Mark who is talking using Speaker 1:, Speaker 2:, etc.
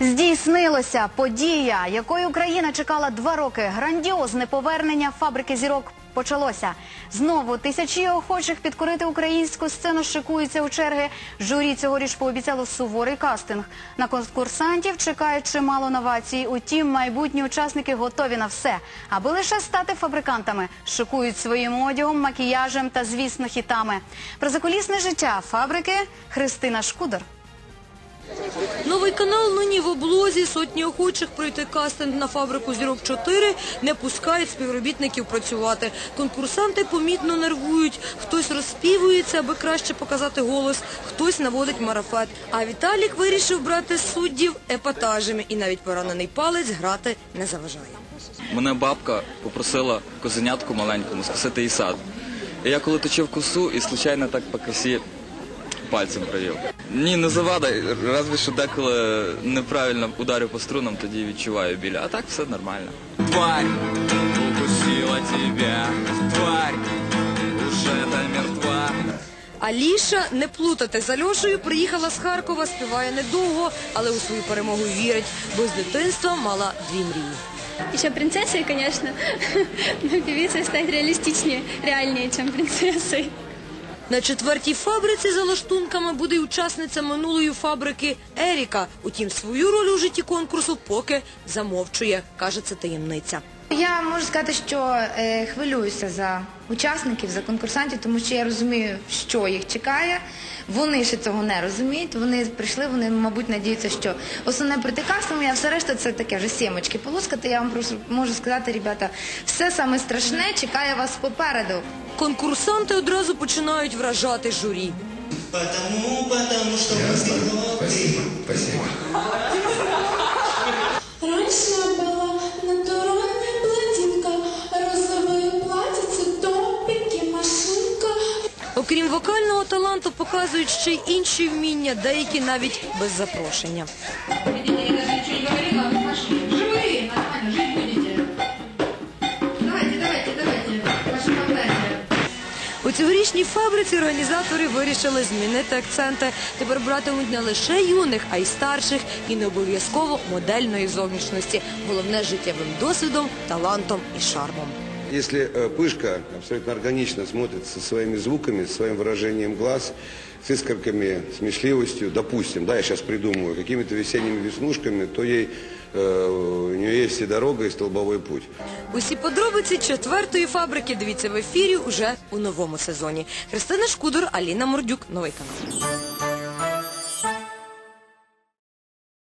Speaker 1: Здійснилося подія, якої Україна чекала два роки. Грандіозне повернення фабрики зірок почалося. Знову тисячі охочих підкорити українську сцену шикуються у черги. Журі цьогоріч пообіцяло суворий кастинг. На конкурсантів чекають чимало новацій. Утім, майбутні учасники готові на все, аби лише стати фабрикантами. Шикують своїм одягом, макіяжем та, звісно, хітами. Про закулісне життя фабрики Христина Шкудор.
Speaker 2: Новий канал нині в облозі. Сотні охочих пройти кастинг на фабрику «Зірок 4» не пускають співробітників працювати. Конкурсанти помітно нервують. Хтось розспівується, аби краще показати голос, хтось наводить марафет. А Віталік вирішив брати суддів епатажами. І навіть поранений палець грати не заважає.
Speaker 3: Мене бабка попросила козенятку маленькому скосити їй сад. Я коли точив косу і случайно так по косі пальцем провів. Ні, не завада, разве що деколи неправильно ударю по струнам, тоді відчуваю біль. А так все нормально.
Speaker 4: Тварь укусила тебя, тварь уже та мертва.
Speaker 2: Аліша, не плутати з Альошею, приїхала з Харкова, співає недовго, але у свою перемогу вірить, бо з дитинства мала дві мрії.
Speaker 5: Еще принцессой, конечно, но певицей стать реалистичнее, реальнее, чем принцессой.
Speaker 2: На четвертій фабриці за лаштунками буде й учасниця минулої фабрики Еріка. Утім, свою роль у житті конкурсу поки замовчує, каже це таємниця.
Speaker 6: Я можу сказати, що е, хвилююся за учасників, за конкурсантів, тому що я розумію, що їх чекає. Вони ще цього не розуміють. Вони прийшли, вони, мабуть, надіються, що основне прийти кастом, а все решта це таке вже сімочки полоскати. Я вам просто можу сказати, ребята, все саме страшне чекає вас попереду.
Speaker 2: Конкурсанти одразу починають вражати журі.
Speaker 7: Потому, потому что Спасибо, спасибо.
Speaker 8: Раньше я была натуральная блондинка, розовые платьица, топики, машинка.
Speaker 2: Окрім вокального таланту, показують ще й інші вміння, деякі навіть без запрошення. Цьогорічній фабриці організатори вирішили змінити акценти. Тепер братимуть не лише юних, а й старших, і не обов'язково модельної зовнішності. Головне життєвим досвідом, талантом і шармом
Speaker 9: Если э, пышка абсолютно органично смотрится со своими звуками, со своим выражением глаз, с искорками, смешливостью, допустим, да, я сейчас придумаю, какими-то весенними веснушками, то ей, э, у нее есть и дорога, и столбовой путь.
Speaker 2: Усі подробиці четвертої фабрики дивіться в ефірі уже у новому сезоні. Христина Шкудор, Аліна Мордюк, новий канал.